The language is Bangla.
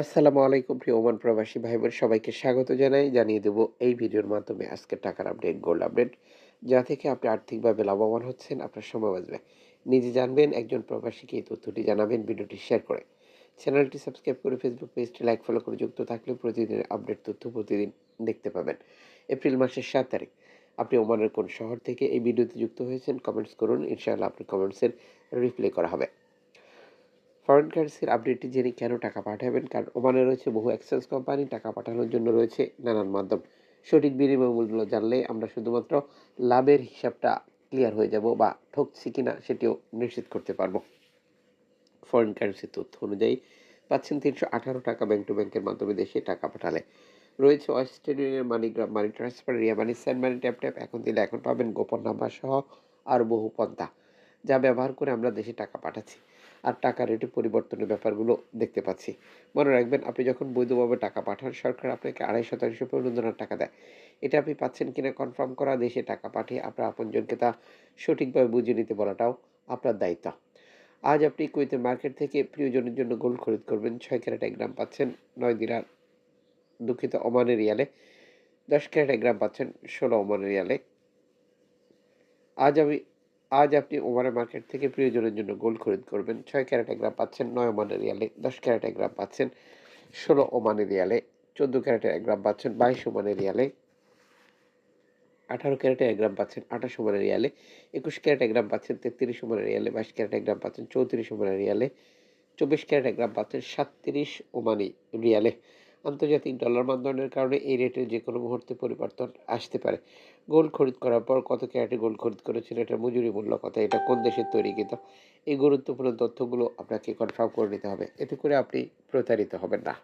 আসসালামু আলাইকুম প্রিয় ওমান প্রবাসী ভাই বোন সবাইকে স্বাগত জানাই। জানিয়ে দেব এই ভিডিওর মাধ্যমে আজকের টাকার আপডেট গোল্ড আপডেট যা থেকে আপনি আর্থিকভাবে লাভবান হচ্ছেন, আপনার সময় বাঁচবে। নিজে জানবেন, একজন প্রবাসীকে এই তথ্যটি জানাবেন, ভিডিওটি শেয়ার করে। চ্যানেলটি সাবস্ক্রাইব করে ফেসবুক পেজটি লাইক ফলো করে যুক্ত থাকলে প্রতিদিনের আপডেট তথ্য প্রতিদিন দেখতে পাবেন। এপ্রিল মাসের সাত তারিখ। আপনি ওমানের কোন শহর থেকে এই ভিডিওতে যুক্ত হয়েছেন কমেন্টস করুন। ইনশাআল্লাহ আপনার কমেন্টসের রিপ্লাই করা হবে। ফরেন কারেন্সির আপডেটটি জেনে কেন টাকা পাঠাবেন? কারণ ওমানে রয়েছে বহু এক্সচেঞ্জ কোম্পানি টাকা পাঠানোর জন্য রয়েছে নানান মাধ্যম। সঠিক বিনিময় মূল্য জানলে আমরা শুধুমাত্র লাভের হিসাবটা ক্লিয়ার হয়ে যাব বা ঠকছি কিনা সেটিও নিশ্চিত করতে পারব। ফরেন কারেন্সির তথ্য অনুযায়ী পাচ্ছেন তিনশো আঠারো টাকা ব্যাংক টু ব্যাংকের মাধ্যমে দেশে টাকা পাঠালে। রয়েছে Western Union MoneyGram money transfer Ria money send money tap tap এখন দিলে এখন পাবেন গোপন নাম্বার সহ আর বহু পন্থা, যা ব্যবহার করে আমরা দেশে টাকা পাঠাচ্ছি। আর টাকা রেটে পরিবর্তনের ব্যাপারগুলো দেখতে পাচ্ছি। মনে রাখবেন, আপনি যখন বৈধভাবে টাকা পাঠান, সরকার আপনাকে আড়াই শতাংশ প্রণোদনার টাকা দেয়। এটা আপনি পাচ্ছেন কিনা কনফার্ম করা, দেশে টাকা পাঠিয়ে আপনার আপনজনকে তা সঠিকভাবে বুঝিয়ে নিতে বলাটাও আপনার দায়িত্ব। আজ আপনি কুয়েতের মার্কেট থেকে প্রিয়জনের জন্য গোল্ড খরিদ করবেন। ছয় ক্যারেট এক গ্রাম পাচ্ছেন, নয় দিনার দুঃখিত ওমানের রিয়ালে দশ ক্যারেট এক গ্রাম পাচ্ছেন, ষোলো ওমানের রিয়ালে আজ আমি আজ আপনি ওমানের মার্কেট থেকে প্রিয়জনের জন্য গোল্ড খরিদ করবেন। ছয় ক্যারেট এক গ্রাম পাচ্ছেন, নয় ওমানের রিয়ালে দশ ক্যারেট গ্রাম পাচ্ছেন, ষোলো ওমানের রিয়ালে, চোদ্দ ক্যারেটের এক গ্রাম পাচ্ছেন, বাইশ ওমানের রিয়ালে, আঠারো ক্যারেটের এক গ্রাম পাচ্ছেন, আঠাশ ওমানের রিয়ালে, একুশ ক্যারেট এক গ্রাম পাচ্ছেন, তেত্রিশ ওমানের রিয়ালে, বাইশ ক্যারেট এক গ্রাম পাচ্ছেন, চৌত্রিশ ওমানের রিয়ালে, চব্বিশ ক্যারেট এক গ্রাম পাচ্ছেন, সাতত্রিশ ওমানি রিয়ালে। আন্তর্জাতিক ডলার মানদণ্ডের কারণে এই রেটের যে কোনো মুহূর্তে পরিবর্তন আসতে পারে। গোল্ড খরিদ করার পর কত ক্যারেটে গোল্ড খরিদ করেছেন এটা মজুরি মূল্য কথা, এটা কোন দেশের তৈরি কিন্তু এই গুরুত্বপূর্ণ তথ্যগুলো আপনাকে কনফার্ম করে নিতে হবে। এতে করে আপনি প্রতারিত হবেন না।